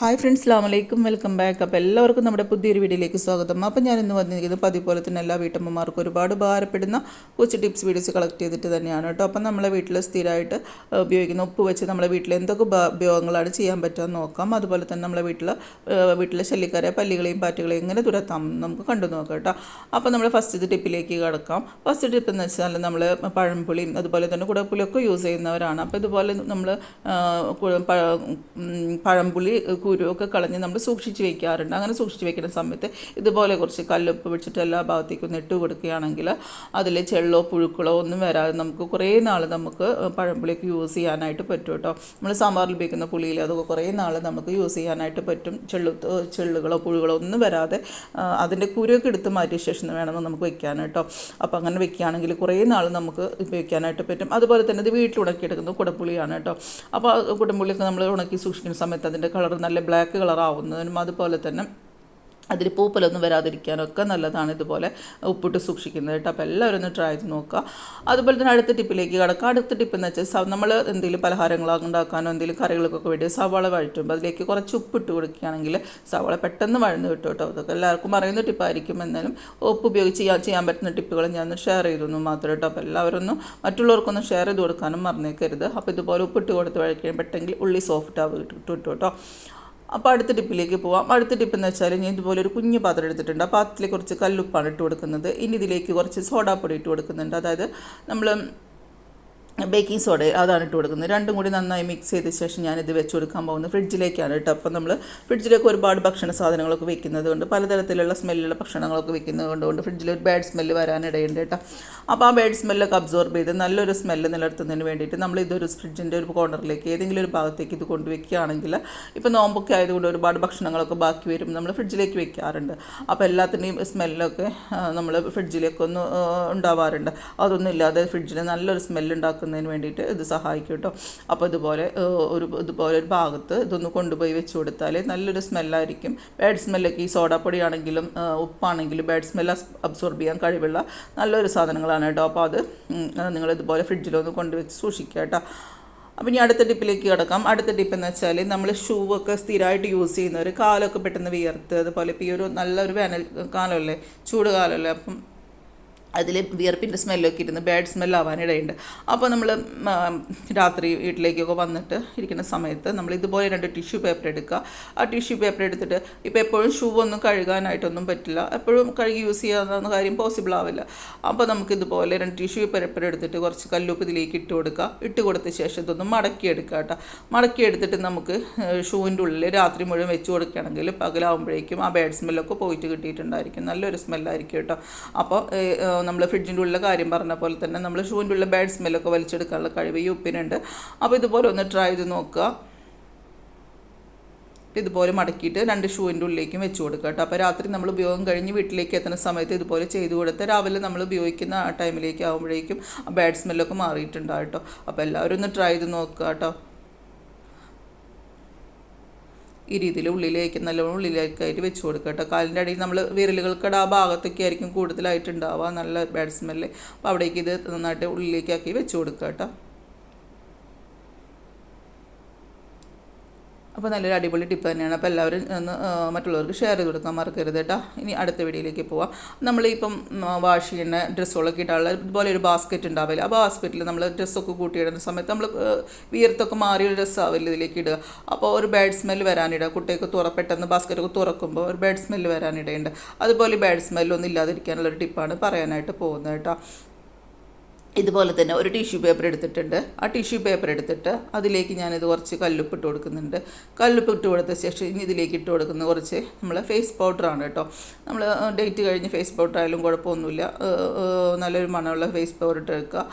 Hi friends അസ്ലാം വലൈക്കും welcome back അപ്പോൾ എല്ലാവർക്കും നമ്മുടെ പുതിയൊരു വീഡിയോയിലേക്ക് സ്വാഗതം. അപ്പോൾ ഞാൻ ഇന്ന് വന്നിരിക്കുന്നത് പതിപോലെ തന്നെ എല്ലാ വീട്ടമ്മമാർക്കും ഒരുപാട് ഉപകാരപ്പെടുന്ന കുറച്ച് ടിപ്സ് വീഡിയോസ് കളക്ട് ചെയ്തിട്ട് തന്നെയാണ് കേട്ടോ. അപ്പം നമ്മളെ വീട്ടിൽ സ്ഥിരമായിട്ട് ഉപയോഗിക്കുന്ന ഉപ്പ് വെച്ച് നമ്മളെ വീട്ടിൽ എന്തൊക്കെ ഉപ- ഉപയോഗങ്ങളാണ് ചെയ്യാൻ പറ്റുക നോക്കാം. അതുപോലെ തന്നെ നമ്മളെ വീട്ടിൽ വീട്ടിലെ ശല്യക്കാരെ പല്ലികളെയും പാറ്റുകളെയും എങ്ങനെ തുരത്താം നമുക്ക് കണ്ടു നോക്കാം കേട്ടോ. അപ്പോൾ നമ്മൾ ഫസ്റ്റ് ടിപ്പിലേക്ക് കിടക്കാം. ഫസ്റ്റ് ടിപ്പ് എന്ന് വെച്ചാൽ നമ്മൾ പഴംപുളിയും അതുപോലെ തന്നെ കുടപ്പുളിയൊക്കെ യൂസ് ചെയ്യുന്നവരാണ്. അപ്പോൾ ഇതുപോലെ നമ്മൾ പഴംപുളി കുരുവൊക്കെ കളഞ്ഞ് നമ്മൾ സൂക്ഷിച്ച് വെക്കാറുണ്ട്. അങ്ങനെ സൂക്ഷിച്ച് വെക്കുന്ന സമയത്ത് ഇതുപോലെ കുറച്ച് കല്ലുപ്പ് വെച്ചിട്ട് എല്ലാ ഭാഗത്തേക്കും ഒന്ന് ഇട്ട് കൊടുക്കുകയാണെങ്കിൽ അതിൽ ചെള്ളോ പുഴുക്കളോ ഒന്നും വരാതെ നമുക്ക് കുറേ നാൾ നമുക്ക് പഴംപുളിയൊക്കെ യൂസ് ചെയ്യാനായിട്ട് പറ്റും കേട്ടോ. നമ്മൾ സാമ്പാറിൽ ഉപയോഗിക്കുന്ന പുളിയിൽ അതൊക്കെ കുറേ നാൾ നമുക്ക് യൂസ് ചെയ്യാനായിട്ട് പറ്റും. ചെള്ളു ചെള്ളുകളോ പുഴുകളോ ഒന്നും വരാതെ അതിന്റെ കുരുവൊക്കെ എടുത്ത് മാറ്റിയ ശേഷം വേണം നമുക്ക് വെക്കാൻ കേട്ടോ. അപ്പോൾ അങ്ങനെ വെക്കുകയാണെങ്കിൽ കുറേ നാൾ നമുക്ക് ഉപയോഗിക്കാനായിട്ട് പറ്റും. അതുപോലെ തന്നെ ഇത് വീട്ടിൽ ഉണക്കിയെടുക്കുന്നത് കുടപ്പുളിയാണ് കേട്ടോ. അപ്പോൾ ആ കുടംപുളിയൊക്കെ നമ്മൾ ഉണക്കി സൂക്ഷിക്കുന്ന സമയത്ത് അതിന്റെ കളർ നല്ല ബ്ലാക്ക് കളർ ആവുന്നതിനും അതുപോലെ തന്നെ അതിൽ പൂപ്പലൊന്നും വരാതിരിക്കാനൊക്കെ നല്ലതാണ് ഇതുപോലെ ഉപ്പിട്ട് സൂക്ഷിക്കുന്നത് കേട്ടോ. അപ്പോൾ എല്ലാവരും ഒന്ന് ട്രൈ ചെയ്ത് നോക്കുക. അതുപോലെ തന്നെ അടുത്ത ടിപ്പിലേക്ക് കിടക്കുക അടുത്ത ടിപ്പ് എന്ന് വെച്ചാൽ നമ്മൾ എന്തെങ്കിലും പലഹാരങ്ങൾ ഉണ്ടാക്കാനോ എന്തെങ്കിലും കറികൾക്കൊക്കെ വേണ്ടി സവാള വഴറ്റുമ്പോൾ അതിലേക്ക് കുറച്ച് ഉപ്പിട്ട് കൊടുക്കുകയാണെങ്കിൽ സവാള പെട്ടെന്ന് വഴന്ന് കിട്ടും കേട്ടോ. അതൊക്കെ എല്ലാവർക്കും അറിയുന്ന ടിപ്പായിരിക്കും. എന്നാലും ഉപ്പ് ഉപയോഗിച്ച് ചെയ്യാൻ ചെയ്യാൻ പറ്റുന്ന ടിപ്പുകൾ ഞാൻ ഒന്ന് ഷെയർ ചെയ്തൊന്നും മാത്രം കേട്ടോ. അപ്പോൾ എല്ലാവരും മറ്റുള്ളവർക്കൊന്നും ഷെയർ ചെയ്ത് കൊടുക്കാനും മറന്നേക്കരുത്. അപ്പോൾ ഇതുപോലെ ഉപ്പിട്ട് കൊടുത്ത് വഴക്കാൻ പെട്ടെങ്കിൽ ഉള്ളി സോഫ്റ്റ് ആവുക കിട്ടും കേട്ടോ. അപ്പോൾ അടുത്ത ടിപ്പിലേക്ക് പോവാം. അടുത്ത ടിപ്പ് എന്ന് വെച്ചാൽ ഞാൻ ഇതുപോലെ ഒരു കുഞ്ഞു പാത്രം എടുത്തിട്ടുണ്ട്. ആ പാത്രത്തിൽ കുറച്ച് കല്ലുപ്പാണ് ഇട്ട് കൊടുക്കുന്നത്. ഇനി ഇതിലേക്ക് കുറച്ച് സോഡാപ്പൊടി ഇട്ട് കൊടുക്കുന്നുണ്ട്. അതായത് നമ്മൾ ബേക്കിംഗ് സോഡ അതാണ് ഇട്ട് കൊടുക്കുന്നത്. രണ്ടും കൂടി നന്നായി മിക്സ് ചെയ്ത ശേഷം ഞാനിത് വെച്ച് കൊടുക്കാൻ പോകുന്നത് ഫ്രിഡ്ജിലേക്കാണ് കേട്ടോ. അപ്പം നമ്മൾ ഫ്രിഡ്ജിലേക്ക് ഒരുപാട് ഭക്ഷണ സാധനങ്ങളൊക്കെ വെക്കുന്നത് കൊണ്ട് പലതരത്തിലുള്ള സ്മെല്ലുള്ള ഭക്ഷണങ്ങളൊക്കെ വെക്കുന്നത് കൊണ്ട് കൊണ്ട് ഫ്രിഡ്ജിൽ ഒരു ബാഡ് സ്മെല്ല് വരാനിടയുണ്ട് കേട്ടോ. അപ്പോൾ ആ ബാഡ് സ്മെല്ലൊക്കെ അബ്സോർബ് ചെയ്ത് നല്ലൊരു സ്മെല്ല് നിലനിർത്തുന്നതിന് വേണ്ടിയിട്ട് നമ്മൾ ഇതൊരു ഫ്രിഡ്ജിന്റെ ഒരു കോർണറിലേക്ക് ഏതെങ്കിലും ഒരു ഭാഗത്തേക്ക് ഇത് കൊണ്ടുവയ്ക്കുകയാണെങ്കിൽ ഇപ്പോൾ നോമ്പൊക്കെ ആയതുകൊണ്ട് ഒരുപാട് ഭക്ഷണങ്ങളൊക്കെ ബാക്കി വരും നമ്മൾ ഫ്രിഡ്ജിലേക്ക് വെക്കാറുണ്ട്. അപ്പോൾ എല്ലാത്തിന്റെയും സ്മെല്ലൊക്കെ നമ്മൾ ഫ്രിഡ്ജിലേക്ക് ഒന്ന് ഉണ്ടാവാറുണ്ട്. അതൊന്നും ഇല്ലാതെ ഫ്രിഡ്ജിൽ നല്ലൊരു സ്മെല്ല് ഉണ്ടാക്കുന്നതിന് വേണ്ടിയിട്ട് ഇത് സഹായിക്കും കേട്ടോ. അപ്പോൾ ഇതുപോലെ ഒരു ഇതുപോലെ ഒരു ഭാഗത്ത് ഇതൊന്ന് കൊണ്ടുപോയി വെച്ച് കൊടുത്താൽ നല്ലൊരു സ്മെല്ലായിരിക്കും. ബാഡ് സ്മെല്ലൊക്കെ ഈ സോഡാപ്പൊടി ആണെങ്കിലും ഉപ്പാണെങ്കിലും ബാഡ് സ്മെല്ല് അബ്സോർബ് ചെയ്യാൻ കഴിവുള്ള നല്ലൊരു സാധനങ്ങളാണ് കേട്ടോ. അപ്പോൾ അത് നിങ്ങൾ ഇതുപോലെ ഫ്രിഡ്ജിലൊന്ന് കൊണ്ടുവച്ച് സൂക്ഷിക്കുക കേട്ടോ. അപ്പോൾ ഇനി അടുത്ത ടിപ്പിലേക്ക് കിടക്കാം. അടുത്ത ടിപ്പ് എന്ന് വെച്ചാൽ നമ്മൾ ഷൂ ഒക്കെ സ്ഥിരമായിട്ട് യൂസ് ചെയ്യുന്നവർ കാലൊക്കെ പെട്ടെന്ന് വിയർത്ത് അതുപോലെ ഇപ്പോൾ ഈ ഒരു നല്ലൊരു വേനൽ കാലമല്ലേ? ചൂട് കാലമല്ലേ? അപ്പം അതിൽ വിയർപ്പിന്റെ സ്മെല്ലൊക്കെ ഇരുന്ന് ബാഡ് സ്മെല്ലാവാനിടയുണ്ട് അപ്പോൾ നമ്മൾ രാത്രി വീട്ടിലേക്കൊക്കെ വന്നിട്ട് ഇരിക്കുന്ന സമയത്ത് നമ്മൾ ഇതുപോലെ രണ്ട് ടിഷ്യൂ പേപ്പർ എടുക്കുക. ആ ടിഷ്യൂ പേപ്പർ എടുത്തിട്ട് ഇപ്പോൾ എപ്പോഴും ഷൂ ഒന്നും കഴുകാനായിട്ടൊന്നും പറ്റില്ല. എപ്പോഴും കഴുകി യൂസ് ചെയ്യാവുന്ന കാര്യം പോസിബിൾ ആവില്ല. അപ്പോൾ നമുക്ക് ഇതുപോലെ രണ്ട് ടിഷ്യൂ പേപ്പർ എടുത്തിട്ട് കുറച്ച് കല്ലുപ്പ് ഇതിലേക്ക് ഇട്ട് കൊടുക്കുക. ഇട്ട് കൊടുത്ത ശേഷം ഇതൊന്ന് മടക്കി എടുക്കുക കേട്ടോ. മടക്കി എടുത്തിട്ട് നമുക്ക് ഷൂവിന്റെ ഉള്ളിൽ രാത്രി മുഴുവൻ വെച്ച് കൊടുക്കുകയാണെങ്കിൽ പകലാവുമ്പോഴേക്കും ആ ബാഡ് സ്മെല്ലൊക്കെ പോയിട്ട് കിട്ടിയിട്ടുണ്ടായിരിക്കും. നല്ലൊരു സ്മെല്ലായിരിക്കും കേട്ടോ. അപ്പോൾ നമ്മൾ ഫ്രിഡ്ജിന്റെ ഉള്ളിലെ കാര്യം പറഞ്ഞ പോലെ തന്നെ നമ്മൾ ഷൂവിന്റെ ഉള്ളിലെ ബാഡ് സ്മെല്ലൊക്കെ വലിച്ചെടുക്കാനുള്ള കഴിവ് ഈ അപ്പോൾ ഇതുപോലെ ഒന്ന് ട്രൈ ചെയ്ത് നോക്കുക. ഇതുപോലെ മടക്കിയിട്ട് രണ്ട് ഷൂവിന്റെ ഉള്ളിലേക്കും വെച്ച് കൊടുക്കുക കേട്ടോ. അപ്പോൾ രാത്രി നമ്മൾ ഉപയോഗം കഴിഞ്ഞ് വീട്ടിലേക്ക് എത്തുന്ന സമയത്ത് ഇതുപോലെ ചെയ്ത് കൊടുത്ത് രാവിലെ നമ്മൾ ഉപയോഗിക്കുന്ന ആ ടൈമിലേക്ക് ആകുമ്പോഴേക്കും ബാഡ് സ്മെല്ലൊക്കെ മാറിയിട്ടുണ്ടാവും കേട്ടോ. അപ്പോൾ എല്ലാവരും ഒന്ന് ട്രൈ ചെയ്ത് നോക്കുക കേട്ടോ. ഈ രീതിയിൽ ഉള്ളിലേക്ക് നല്ലോണം ഉള്ളിലേക്കായിട്ട് വെച്ച് കൊടുക്കുക കേട്ടോ. കാലിന്റെ അടിയിൽ നമ്മൾ വിരലുകൾക്കട ആ ഭാഗത്തൊക്കെ ആയിരിക്കും കൂടുതലായിട്ട് ഉണ്ടാവുക നല്ല ബാഡ് സ്മെല്ല് അപ്പോൾ അവിടേക്ക് ഇത് നന്നായിട്ട് ഉള്ളിലേക്കാക്കി വെച്ച് കൊടുക്കുക കേട്ടോ. അപ്പോൾ നല്ലൊരു അടിപൊളി ടിപ്പ് തന്നെയാണ്. അപ്പോൾ എല്ലാവരും ഒന്ന് മറ്റുള്ളവർക്ക് ഷെയർ ചെയ്ത് കൊടുക്കാൻ മറക്കരുത് കേട്ടോ. ഇനി അടുത്ത വീഡിയോയിലേക്ക് പോവാം. നമ്മളിപ്പം വാഷ് ചെയ്യുന്ന ഡ്രസ്സുകളൊക്കെ ഇട്ടാനുള്ള ഇതുപോലെ ഒരു ബാസ്ക്കറ്റ് ഉണ്ടാവില്ല? ആ ബാസ്ക്കറ്റിൽ നമ്മൾ ഡ്രസ്സൊക്കെ കൂട്ടിയിടുന്ന സമയത്ത് നമ്മൾ വിയർത്തൊക്കെ മാറിയ ഒരു ഡ്രസ്സാവില്ല ഇതിലേക്ക് ഇടുക. അപ്പോൾ ഒരു ബാഡ് സ്മെൽ വരാനിടുക കുട്ടികൾക്ക് തുറ പെട്ടെന്ന് ബാസ്ക്കറ്റൊക്കെ തുറക്കുമ്പോൾ ഒരു ബാഡ് സ്മെല്ല് വരാനിടയുണ്ട്. അതുപോലെ ബാഡ് സ്മെല്ലൊന്നും ഇല്ലാതിരിക്കാനുള്ള ഒരു ടിപ്പാണ് പറയാനായിട്ട് പോകുന്നത് കേട്ടോ. ഇതുപോലെ തന്നെ ഒരു ടിഷ്യൂ പേപ്പർ എടുത്തിട്ടുണ്ട്. ആ ടിഷ്യൂ പേപ്പർ എടുത്തിട്ട് അതിലേക്ക് ഞാനിത് കുറച്ച് കല്ലുപ്പ് ഇട്ട് കൊടുക്കുന്നുണ്ട്. കല്ലുപ്പ് ഇട്ട് കൊടുത്ത ശേഷം ഇനി ഇതിലേക്ക് ഇട്ട് കൊടുക്കുന്ന കുറച്ച് നമ്മൾ ഫേസ് പൗഡറാണ് കേട്ടോ. നമ്മൾ ഡേറ്റ് കഴിഞ്ഞ് ഫേസ് പൗഡർ ആയാലും കുഴപ്പമൊന്നുമില്ല. നല്ലൊരു മണമുള്ള ഫേസ് പൗഡർ എടുക്കുക.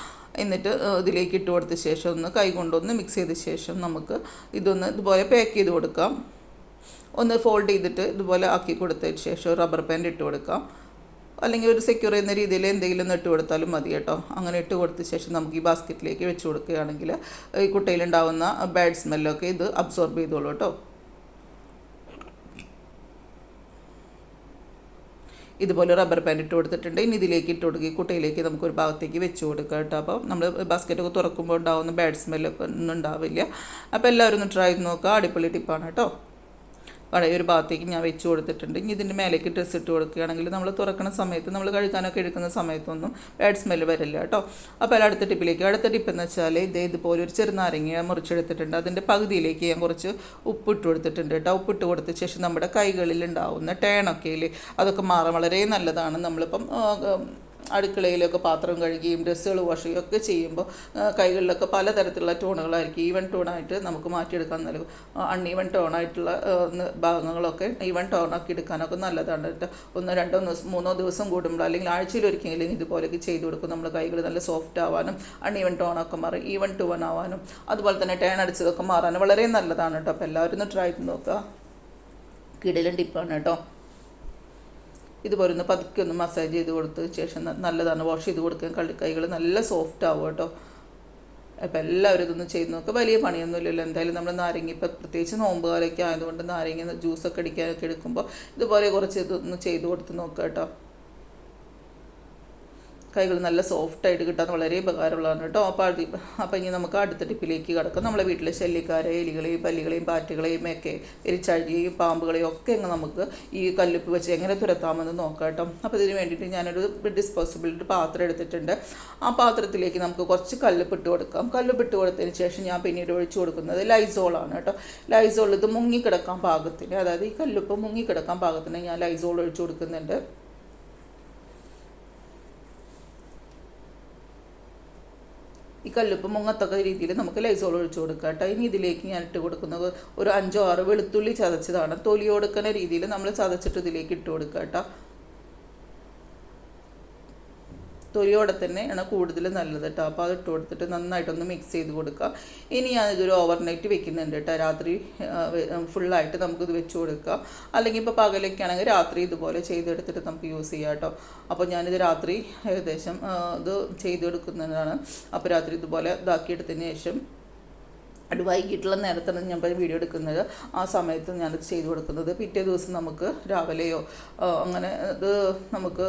എന്നിട്ട് ഇതിലേക്ക് ഇട്ട് കൊടുത്ത ശേഷം ഒന്ന് കൈ കൊണ്ടൊന്ന് മിക്സ് ചെയ്ത ശേഷം നമുക്ക് ഇതൊന്ന് ഇതുപോലെ പാക്ക് ചെയ്ത് കൊടുക്കാം. ഒന്ന് ഫോൾഡ് ചെയ്തിട്ട് ഇതുപോലെ ആക്കി കൊടുത്തതിന് ശേഷം റബ്ബർ ബാൻഡ് ഇട്ട് കൊടുക്കാം. അല്ലെങ്കിൽ ഒരു സെക്യൂർ ചെയ്യുന്ന രീതിയിൽ എന്തെങ്കിലും ഒന്ന് ഇട്ട് കൊടുത്താലും മതി കേട്ടോ. അങ്ങനെ ഇട്ട് കൊടുത്ത ശേഷം നമുക്ക് ഈ ബാസ്ക്കറ്റിലേക്ക് വെച്ച് കൊടുക്കുകയാണെങ്കിൽ ഈ കുട്ടയിലുണ്ടാവുന്ന ബാഡ് സ്മെല്ലൊക്കെ ഇത് അബ്സോർബ് ചെയ്തോളൂ കേട്ടോ. ഇതുപോലെ റബ്ബർ ബാൻഡ് ഇട്ട് കൊടുത്തിട്ടുണ്ട്. ഇനി ഇതിലേക്ക് ഇട്ട് കൊടുക്കുക. കുട്ടയിലേക്ക് നമുക്ക് ഒരു ഭാഗത്തേക്ക് വെച്ച് കൊടുക്കുക കേട്ടോ. അപ്പോൾ നമ്മൾ ബാസ്ക്കറ്റൊക്കെ തുറക്കുമ്പോൾ ഉണ്ടാവുന്ന ബാഡ് സ്മെല്ലൊക്കെ ഒന്നും ഉണ്ടാവില്ല. അപ്പോൾ എല്ലാവരും ഒന്ന് ട്രൈ ചെയ്ത് നോക്കുക. അടിപൊളി ടിപ്പാണ് കേട്ടോ. ഒരു ഭാഗത്തേക്ക് ഞാൻ വെച്ച് കൊടുത്തിട്ടുണ്ട്. ഇനി ഇതിന്റെ മേലേക്ക് ഡ്രസ്സ് ഇട്ട് കൊടുക്കുകയാണെങ്കിൽ നമ്മൾ തുറക്കുന്ന സമയത്ത് നമ്മൾ കഴുകാനൊക്കെ എടുക്കുന്ന സമയത്തൊന്നും ബാഡ് സ്മെല്ല് വരില്ല കേട്ടോ. അപ്പോൾ അടുത്ത ടിപ്പിലേക്ക് അടുത്ത ടിപ്പ് എന്ന് വെച്ചാൽ ഇതേ ഇതുപോലെ ഒരു ചെറുനാരങ്ങ മുറിച്ചെടുത്തിട്ടുണ്ട്. അതിന്റെ പകുതിയിലേക്ക് ഞാൻ കുറച്ച് ഉപ്പിട്ട് കൊടുത്തിട്ടുണ്ട് കേട്ടോ. ഉപ്പിട്ട് കൊടുത്ത ശേഷം നമ്മുടെ കൈകളിൽ ഉണ്ടാവുന്ന ടേണൊക്കെ അതൊക്കെ മാറാൻ വളരെ നല്ലതാണ്. നമ്മളിപ്പം അടുക്കളയിലൊക്കെ പാത്രം കഴുകിയും ഡ്രസ്സുകൾ വാഷ് ചെയ്യുകയും ഒക്കെ ചെയ്യുമ്പോൾ കൈകളിലൊക്കെ പലതരത്തിലുള്ള ടോണുകളായിരിക്കും. ഈവൻ ടോണായിട്ട് നമുക്ക് മാറ്റിയെടുക്കാൻ നൽകും അൺഈവൻ ടോണായിട്ടുള്ള ഭാഗങ്ങളൊക്കെ ഈവൻ ടോണാക്കി എടുക്കാനൊക്കെ നല്ലതാണ് ഒന്നോ രണ്ടോ മൂന്നോ ദിവസം കൂടുമ്പോൾ അല്ലെങ്കിൽ ആഴ്ചയിൽ ഒരിക്കലെങ്കിലും ഇതുപോലെയൊക്കെ ചെയ്തു കൊടുക്കും. നമ്മൾ കൈകൾ നല്ല സോഫ്റ്റ് ആവാനും അൺഈവൻ ടോണൊക്കെ മാറി ഈവൻ വൺ ആവാനും അതുപോലെ തന്നെ ടേൺ അടിച്ചതൊക്കെ മാറാനും വളരെ നല്ലതാണ് കേട്ടോ. അപ്പോൾ എല്ലാവരും ഒന്ന് ട്രൈ ചെയ്ത് നോക്കുക. കിടലും ടിപ്പാണ് കേട്ടോ. ഇതുപോലെ ഒന്ന് പതുക്കെ ഒന്ന് മസാജ് ചെയ്ത് കൊടുത്തതിന് ശേഷം നല്ലതാണ്. വാഷ് ചെയ്ത് കൊടുക്കാൻ കള്ളി കൈകൾ നല്ല സോഫ്റ്റ് ആവും കേട്ടോ. അപ്പോൾ എല്ലാവരും ഇതൊന്ന് ചെയ്ത് നോക്കുക വലിയ പണിയൊന്നുമില്ലല്ലോ. എന്തായാലും നമ്മൾ നാരങ്ങ ഇപ്പം പ്രത്യേകിച്ച് നോമ്പ് കാലമൊക്കെ ആയതുകൊണ്ട് നാരങ്ങ ജ്യൂസൊക്കെ അടിക്കാനൊക്കെ എടുക്കുമ്പോൾ ഇതുപോലെ കുറച്ച് ഇതൊന്ന് ചെയ്ത് കൊടുത്ത് നോക്കുക കേട്ടോ. കൈകൾ നല്ല സോഫ്റ്റായിട്ട് കിട്ടാൻ വളരെ ഉപകാരമുള്ളതാണ് കേട്ടോ. അപ്പോൾ അത് അപ്പോൾ ഇനി നമുക്ക് അടുത്ത ടിപ്പിലേക്ക് കിടക്കാം. നമ്മളെ വീട്ടിലെ ശല്യക്കാരെ എലികളെയും പല്ലികളെയും പാറ്റുകളെയും ഒക്കെ എരിച്ചഴുകിയും പാമ്പുകളെയും ഒക്കെ അങ്ങ് നമുക്ക് ഈ കല്ലുപ്പ് വെച്ച് എങ്ങനെ തുരത്താമെന്ന് നോക്കാം കേട്ടോ. അപ്പോൾ ഇതിന് വേണ്ടിയിട്ട് ഞാനൊരു ഡിസ്പോസിബിൾ പാത്രം എടുത്തിട്ടുണ്ട്. ആ പാത്രത്തിലേക്ക് നമുക്ക് കുറച്ച് കല്ലുപ്പ് ഇട്ട് കൊടുക്കാം. കല്ലുപ്പ് ഇട്ട് കൊടുത്തതിന് ശേഷം ഞാൻ പിന്നീട് ഒഴിച്ചു കൊടുക്കുന്നത് ലൈസോളാണ് കേട്ടോ. ലൈസോൾ ഇത് മുങ്ങിക്കിടക്കാൻ പാകത്തിന് അതായത് ഈ കല്ലുപ്പ് മുങ്ങിക്കിടക്കാൻ പാകത്തിന് ഞാൻ ലൈസോൾ ഒഴിച്ചു കൊടുക്കുന്നുണ്ട്. ഈ കല്ലുപ്പ് മുങ്ങത്തക്ക രീതിയിൽ നമുക്ക് ലൈസോൾ ഒഴിച്ചു കൊടുക്കാം കേട്ടോ. ഇനി ഇതിലേക്ക് ഞാൻ ഇട്ട് കൊടുക്കുന്നത് ഒരു അഞ്ചോ ആറ് വെളുത്തുള്ളി ചതച്ചതാണ്. തൊലി കൊടുക്കുന്ന രീതിയിൽ നമ്മൾ ചതച്ചിട്ട് ഇതിലേക്ക് ഇട്ട് കൊടുക്കുക കേട്ടോ. തൊലിയോടെ തന്നെയാണ് കൂടുതൽ നല്ലത് കേട്ടോ. അപ്പോൾ അത് ഇട്ട് കൊടുത്തിട്ട് നന്നായിട്ടൊന്ന് മിക്സ് ചെയ്ത് കൊടുക്കുക. ഇനി ഞാനിതൊരു ഓവർനൈറ്റ് വെക്കുന്നുണ്ട് കേട്ടോ. രാത്രി ഫുള്ളായിട്ട് നമുക്കിത് വെച്ച് കൊടുക്കുക. അല്ലെങ്കിൽ ഇപ്പോൾ പകലൊക്കെ ആണെങ്കിൽ രാത്രി ഇതുപോലെ ചെയ്തെടുത്തിട്ട് നമുക്ക് യൂസ് ചെയ്യാം കേട്ടോ. അപ്പോൾ ഞാനിത് രാത്രി ഏകദേശം ഇത് ചെയ്തെടുക്കുന്നതാണ്. അപ്പോൾ രാത്രി ഇതുപോലെ ഇതാക്കിയെടുത്തതിന് ശേഷം അത് വൈകിട്ടുള്ള നേരത്താണ് ഞാൻ വീഡിയോ എടുക്കുന്നത്. ആ സമയത്ത് ഞാനത് ചെയ്തു കൊടുക്കുന്നത്. പിറ്റേ ദിവസം നമുക്ക് രാവിലെയോ അങ്ങനെ അത് നമുക്ക്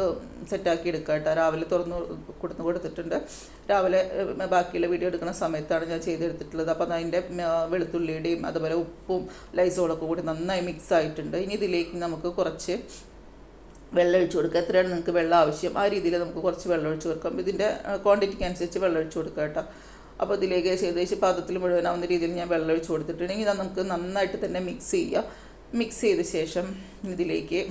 സെറ്റാക്കി എടുക്കാം കേട്ടോ. രാവിലെ തുറന്ന് കൊടുത്ത് കൊടുത്തിട്ടുണ്ട്. രാവിലെ ബാക്കിയുള്ള വീഡിയോ എടുക്കുന്ന സമയത്താണ് ഞാൻ ചെയ്തെടുത്തിട്ടുള്ളത് അപ്പോൾ അതിന്റെ വെളുത്തുള്ളിയുടെയും അതുപോലെ ഉപ്പും ലൈസോളൊക്കെ കൂടി നന്നായി മിക്സ് ആയിട്ടുണ്ട്. ഇനി ഇതിലേക്ക് നമുക്ക് കുറച്ച് വെള്ളം ഒഴിച്ചു കൊടുക്കുക എത്രയാണ് നിങ്ങൾക്ക് വെള്ളം ആവശ്യം? ആ രീതിയിൽ നമുക്ക് കുറച്ച് വെള്ളം ഒഴിച്ചു കൊടുക്കാം. ഇതിന്റെ ക്വാണ്ടിറ്റിക്ക് അനുസരിച്ച് വെള്ളം ഒഴിച്ചു കൊടുക്കുക കേട്ടോ. അപ്പോൾ ഇതിലേക്ക് ഏകദേശം പാത്രത്തിൽ മുഴുവനാവുന്ന രീതിയിൽ ഞാൻ വെള്ളം ഒഴിച്ച് കൊടുത്തിട്ടുണ്ടെങ്കിൽ ഇത് നമുക്ക് നന്നായിട്ട് തന്നെ മിക്സ് ചെയ്യുക മിക്സ് ചെയ്ത ശേഷം ഇതിലേക്ക്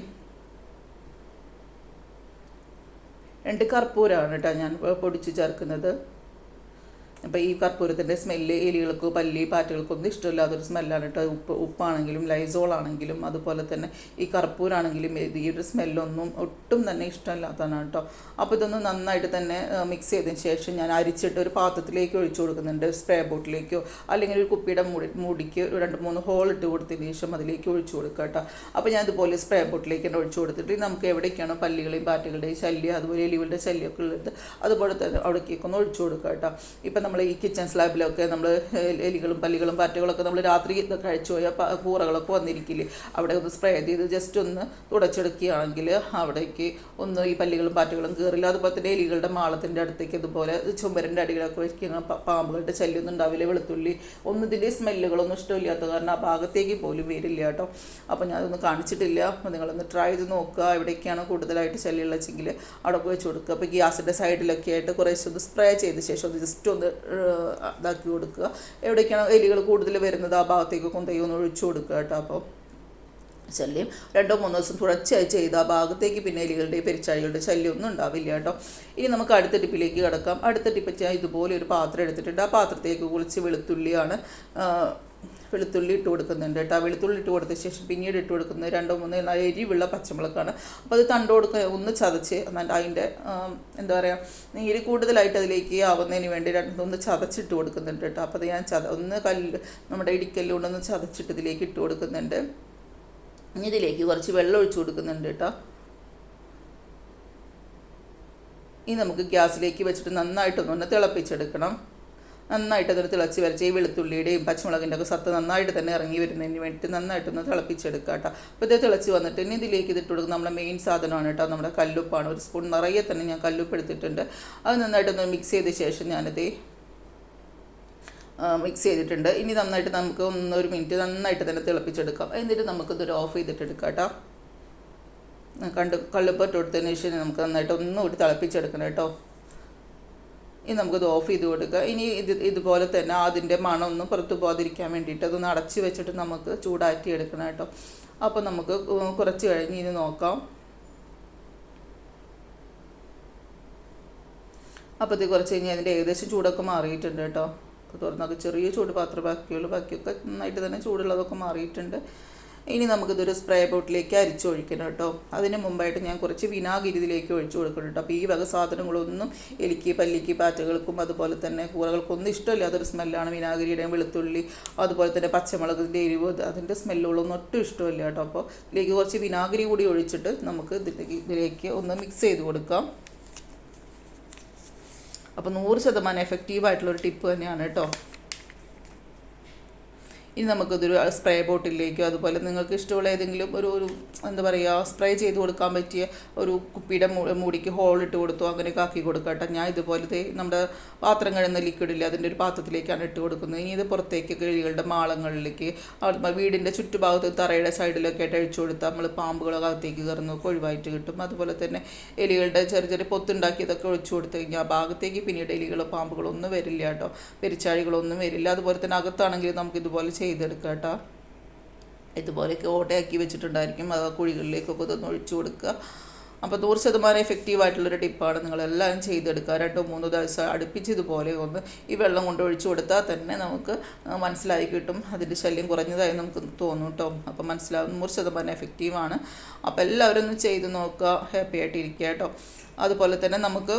രണ്ട് കർപ്പൂരമാണ് കേട്ടോ ഞാൻ പൊടിച്ച് ചേർക്കുന്നത്. അപ്പോൾ ഈ കർപ്പൂരത്തിന്റെ സ്മെല്ല് എലികൾക്കോ പല്ലി പാറ്റകൾക്കോ ഒന്നും ഇഷ്ടമില്ലാത്തൊരു സ്മെല്ലാണ് കേട്ടോ ഉപ്പ് ഉപ്പാണെങ്കിലും ലൈസോൾ ആണെങ്കിലും അതുപോലെ തന്നെ ഈ കർപ്പൂരാണെങ്കിലും ഈ ഒരു സ്മെല്ലൊന്നും ഒട്ടും തന്നെ ഇഷ്ടമില്ലാത്തതാണ് കേട്ടോ അപ്പോൾ ഇതൊന്ന് നന്നായിട്ട് തന്നെ മിക്സ് ചെയ്തതിന് ശേഷം ഞാൻ അരിച്ചിട്ട് ഒരു പാത്രത്തിലേക്ക് ഒഴിച്ചു കൊടുക്കുന്നുണ്ട്. സ്പ്രേ ബോട്ടിലേക്കോ അല്ലെങ്കിൽ ഒരു കുപ്പിയുടെ മുടി മുടിക്ക് രണ്ട് മൂന്ന് ഹോൾ ഇട്ട് കൊടുത്തതിന് ശേഷം അതിലേക്ക് ഒഴിച്ചു കൊടുക്കുക കേട്ടോ അപ്പോൾ ഞാൻ ഇതുപോലെ സ്പ്രേ ബോട്ടിലേക്ക് തന്നെ ഒഴിച്ചു കൊടുത്തിട്ട് നമുക്ക് എവിടേക്കാണോ പല്ലികളെയും പാറ്റുകളുടെയും ശല്യം അതുപോലെ എലികളുടെ ശല്യമൊക്കെ ഉള്ളത് അതുപോലെ തന്നെ അവിടേക്കൊന്ന് ഒഴിച്ചു കൊടുക്കുക കേട്ടോ ഇപ്പം നമ്മൾ ഈ കിച്ചൺ സ്ലാബിലൊക്കെ നമ്മൾ എലികളും പല്ലികളും പാറ്റകളൊക്കെ നമ്മൾ രാത്രി കഴിച്ചു പോയ കൂറകളൊക്കെ വന്നിരിക്കില്ലേ? അവിടെ ഒന്ന് സ്പ്രേ ചെയ്ത് ജസ്റ്റ് ഒന്ന് തുടച്ചെടുക്കുകയാണെങ്കിൽ അവിടേക്ക് ഒന്ന് ഈ പല്ലികളും പാറ്റകളും കയറില്ല അതുപോലെ തന്നെ എലികളുടെ മാളത്തിന്റെ അടുത്തേക്ക് ഇതുപോലെ ചുമരിന്റെ അടികളൊക്കെ പ- പാമ്പുകളുടെ ശല്യമൊന്നും ഉണ്ടാവില്ല വെളുത്തുള്ളി. ഒന്നും ഇതിന്റെ സ്മെല്ലുകളൊന്നും ഇഷ്ടമില്ലാത്ത കാരണം ആ ഭാഗത്തേക്ക് പോലും വരില്ല കേട്ടോ. അപ്പോൾ അതൊന്നും കാണിച്ചിട്ടില്ല. അപ്പോൾ നിങ്ങളൊന്ന് ട്രൈ ചെയ്ത് നോക്കുക. എവിടേക്കാണ് കൂടുതലായിട്ട് ശല്യമുള്ള വെച്ചെങ്കിൽ അവിടെ വെച്ച് കൊടുക്കുക. അപ്പോൾ ഗ്യാസിന്റെ സൈഡിലൊക്കെ ആയിട്ട് കുറേശ്ശെ ഒന്ന് സ്പ്രേ ചെയ്ത ശേഷം ഒന്ന് ജസ്റ്റ് ഒന്ന് ഇതാക്കി കൊടുക്കുക. എവിടേക്കാണ് എലികൾ കൂടുതൽ വരുന്നത്? ആ ഭാഗത്തേക്ക് കൊണ്ടുപോയി ഒഴിച്ചു കൊടുക്കുക കേട്ടോ. അപ്പോൾ ശല്യം. രണ്ടോ മൂന്നോ ദിവസം തുടർച്ചയായി ചെയ്ത ആ ഭാഗത്തേക്ക് പിന്നെ എലികളുടെ പെരിച്ചാഴികളുടെ ശല്യം ഒന്നും ഉണ്ടാവില്ല കേട്ടോ. ഇനി നമുക്ക് അടുത്ത ടിപ്പിലേക്ക് കിടക്കാം. അടുത്ത ടിപ്പ് ഇതുപോലെ ഒരു പാത്രം എടുത്തിട്ടുണ്ട്. ആ പാത്രത്തേക്ക് കുളിച്ച് വെളുത്തുള്ളിയാണ് വെളുത്തുള്ളി ഇട്ട് കൊടുക്കുന്നുണ്ട് കേട്ടോ. വെളുത്തുള്ളി ഇട്ട് കൊടുത്ത ശേഷം പിന്നീട് ഇട്ട് കൊടുക്കുന്നത് രണ്ടോ മൂന്നോ നാല് എരിവുള്ള പച്ചമുളകാണ്. അപ്പോൾ അത് തണ്ട് കൊടുക്കുക ഒന്ന് ചതച്ച് അതിന്റെ എന്താ പറയുക നീര് കൂടുതലായിട്ട് അതിലേക്ക് ആവുന്നതിന് വേണ്ടി രണ്ടൊന്ന് ചതച്ചിട്ട് കൊടുക്കുന്നുണ്ട് കേട്ടോ. അപ്പോൾ അത് ഞാൻ ചത ഒന്ന് കല്ല് നമ്മുടെ ഇടിക്കല്ലുകൊണ്ടൊന്ന് ചതച്ചിട്ട് ഇതിലേക്ക് ഇട്ട് കൊടുക്കുന്നുണ്ട്. ഇനി ഇതിലേക്ക് കുറച്ച് വെള്ളം ഒഴിച്ചു കൊടുക്കുന്നുണ്ട് കേട്ടോ. ഇനി നമുക്ക് ഗ്യാസിലേക്ക് വെച്ചിട്ട് നന്നായിട്ടൊന്ന് തിളപ്പിച്ചെടുക്കണം. നന്നായിട്ട് അതൊരു തിളച്ച് വരച്ച് ഈ വെളുത്തുള്ളിയുടെയും പച്ചമുളകിന്റെ ഒക്കെ സത്ത് നന്നായിട്ട് തന്നെ ഇറങ്ങി വരുന്നതിന് വേണ്ടിയിട്ട് നന്നായിട്ടൊന്ന് തിളപ്പിച്ചെടുക്കുക കേട്ടോ. അപ്പോൾ ഇത് തിളച്ച് വന്നിട്ട് ഇനി ഇതിലേക്ക് ഇതിട്ട് കൊടുക്കുന്ന നമ്മുടെ മെയിൻ സാധനമാണ് കേട്ടോ. നമ്മുടെ കല്ലുപ്പാണ്. ഒരു സ്പൂൺ നിറയെ തന്നെ ഞാൻ കല്ലുപ്പ് എടുത്തിട്ടുണ്ട് അത് നന്നായിട്ടൊന്ന് മിക്സ് ചെയ്ത ശേഷം ഞാനിത് മിക്സ് ചെയ്തിട്ടുണ്ട്. ഇനി നന്നായിട്ട് നമുക്ക് ഒന്നൊരു മിനിറ്റ് നന്നായിട്ട് തന്നെ തിളപ്പിച്ചെടുക്കാം. എന്നിട്ട് നമുക്കിതൊരു ഓഫ് ചെയ്തിട്ട് എടുക്കാം കേട്ടോ. കണ്ട് കള്ളിപ്പട്ട് കൊടുത്തതിന് ശേഷം നമുക്ക് നന്നായിട്ട് ഒന്നുകൂടി തിളപ്പിച്ചെടുക്കണം കേട്ടോ. ഇനി നമുക്കിത് ഓഫ് ചെയ്ത് കൊടുക്കുക. ഇനി ഇത് ഇതുപോലെ തന്നെ അതിന്റെ മണമൊന്നും പുറത്തു പോകാതിരിക്കാൻ വേണ്ടിയിട്ട് അതൊന്ന് അടച്ച് വെച്ചിട്ട് നമുക്ക് ചൂടാറ്റി എടുക്കണം കേട്ടോ. അപ്പോൾ നമുക്ക് കുറച്ച് കഴിഞ്ഞ് ഇനി നോക്കാം. അപ്പോൾ ഇത് കുറച്ച് കഴിഞ്ഞ് അതിന്റെ ഏകദേശം ചൂടൊക്കെ മാറിയിട്ടുണ്ട് കേട്ടോ. അപ്പോൾ തുറന്നൊക്കെ ചെറിയ ചൂട് പാത്രം ബാക്കിയുള്ളൂ ബാക്കിയൊക്കെ നന്നായിട്ട് തന്നെ ചൂടുള്ളതൊക്കെ മാറിയിട്ടുണ്ട്. ഇനി നമുക്കിതൊരു സ്പ്രേ ബോട്ടിലേക്ക് അരിച്ചു ഒഴിക്കണം കേട്ടോ. അതിന് മുമ്പായിട്ട് ഞാൻ കുറച്ച് വിനാഗിരി ഇതിലേക്ക് ഒഴിച്ചു കൊടുക്കണം കേട്ടോ. അപ്പോൾ ഈ വക സാധനങ്ങളൊന്നും എലിക്ക് പല്ലിക്ക് പാറ്റകൾക്കും അതുപോലെ തന്നെ കൂറകൾക്കൊന്നും ഇഷ്ടമില്ലാത്തൊരു സ്മെല്ലാണ് വിനാഗിരിയുടെയും വെളുത്തുള്ളി അതുപോലെ തന്നെ പച്ചമുളകിന്റെ എരിവ് അതിന്റെ സ്മെല്ലുകളൊന്നും ഒട്ടും ഇഷ്ടമില്ല കേട്ടോ. അപ്പോൾ ഇതിലേക്ക് കുറച്ച് വിനാഗിരി കൂടി ഒഴിച്ചിട്ട് നമുക്ക് ഇതിലേക്ക് ഒന്ന് മിക്സ് ചെയ്ത് കൊടുക്കാം. അപ്പോൾ നൂറ് ശതമാനം എഫക്റ്റീവായിട്ടുള്ളൊരു ടിപ്പ് തന്നെയാണ് കേട്ടോ. ഇനി നമുക്കിതൊരു സ്പ്രേ ബോട്ടിലേക്കോ അതുപോലെ നിങ്ങൾക്ക് ഇഷ്ടമുള്ള ഏതെങ്കിലും ഒരു ഒരു എന്താ പറയുക സ്പ്രേ ചെയ്ത് കൊടുക്കാൻ പറ്റിയ ഒരു കുപ്പിയുടെ മൂടിക്ക് ഹോൾ ഇട്ട് കൊടുത്തു അങ്ങനെയൊക്കെ ആക്കി കൊടുക്കട്ടെ കേട്ടോ. ഞാൻ ഇതുപോലത്തെ നമ്മുടെ പാത്രം കഴിയുന്ന ലിക്വിഡില്ല അതിന്റെ ഒരു പാത്രത്തിലേക്കാണ് ഇട്ട് കൊടുക്കുന്നത്. ഇനി ഇത് പുറത്തേക്ക് കിഴികളുടെ മാളങ്ങളിലേക്ക് വീടിന്റെ ചുറ്റുഭാഗത്ത് തറയുടെ സൈഡിലൊക്കെ ആയിട്ട് അഴിച്ചു കൊടുത്താൽ നമ്മൾ പാമ്പുകളൊക്കെ അകത്തേക്ക് കയറുന്നതൊക്കെ ഒഴിവായിട്ട് കിട്ടും. അതുപോലെ തന്നെ എലികളുടെ ചെറിയ ചെറിയ പൊത്തുണ്ടാക്കിയതൊക്കെ ഒഴിച്ചു കൊടുത്തു കഴിഞ്ഞാൽ ആ ഭാഗത്തേക്ക് പിന്നീട് എലികളോ പാമ്പുകളോ ഒന്നും വരില്ല കേട്ടോ. പെരിച്ചാഴികളൊന്നും വരില്ല. അതുപോലെ തന്നെ അകത്താണെങ്കിൽ നമുക്ക് ഇതുപോലെ ചെയ്തെടുക്കാം കേട്ടോ. ഇതുപോലെയൊക്കെ ഓട്ടയാക്കി വെച്ചിട്ടുണ്ടായിരിക്കും. അത് കുഴികളിലേക്കൊക്കെ ഒന്ന് ഒഴിച്ചു കൊടുക്കുക. അപ്പോൾ നൂറ് ശതമാനം എഫക്റ്റീവ് ആയിട്ടുള്ളൊരു ടിപ്പാണ് നിങ്ങളെല്ലാവരും ചെയ്തെടുക്കുക. രണ്ടോ മൂന്നോ ദിവസം അടുപ്പിച്ച് ഇതുപോലെ ഒന്ന് ഈ വെള്ളം കൊണ്ട് ഒഴിച്ചു കൊടുത്താൽ തന്നെ നമുക്ക് മനസ്സിലായി കിട്ടും. അതിന്റെ ശല്യം കുറഞ്ഞതായി നമുക്ക് തോന്നും കേട്ടോ. അപ്പോൾ മനസ്സിലാവും. നൂറ് ശതമാനം എഫക്റ്റീവാണ് അപ്പോൾ എല്ലാവരും ഒന്ന് ചെയ്ത് നോക്കുക. ഹാപ്പി ആയിട്ടിരിക്കുക കേട്ടോ. അതുപോലെ തന്നെ നമുക്ക്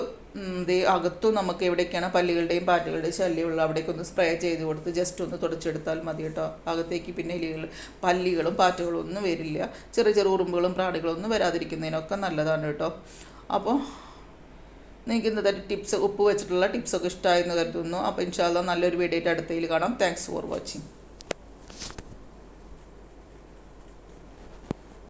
ദേ അകത്തും നമുക്ക് എവിടേക്കാണ് പല്ലുകളുടെയും പാറ്റുകളുടെയും ശല്യമുള്ള അവിടേക്ക് ഒന്ന് സ്പ്രേ ചെയ്ത് കൊടുത്ത് ജസ്റ്റ് ഒന്ന് തുടച്ചെടുത്താൽ മതി കേട്ടോ. അകത്തേക്ക് പിന്നെ എലികൾ പല്ലികളും പാറ്റുകളും ഒന്നും വരില്ല. ചെറിയ ചെറിയ ഉറുമ്പുകളും പ്രാണികളും ഒന്നും വരാതിരിക്കുന്നതിനൊക്കെ നല്ലതാണ് കേട്ടോ. അപ്പോൾ നിങ്ങൾക്ക് ഇന്നത്തെ ടിപ്സ് ഉപ്പ് വെച്ചിട്ടുള്ള ടിപ്സൊക്കെ ഇഷ്ടമായെന്ന് കരുതുന്നു. അപ്പോൾ ഇൻഷാല്ല നല്ലൊരു വീഡിയോ ആയിട്ട് അടുത്തതിൽ കാണാം. Thanks for watching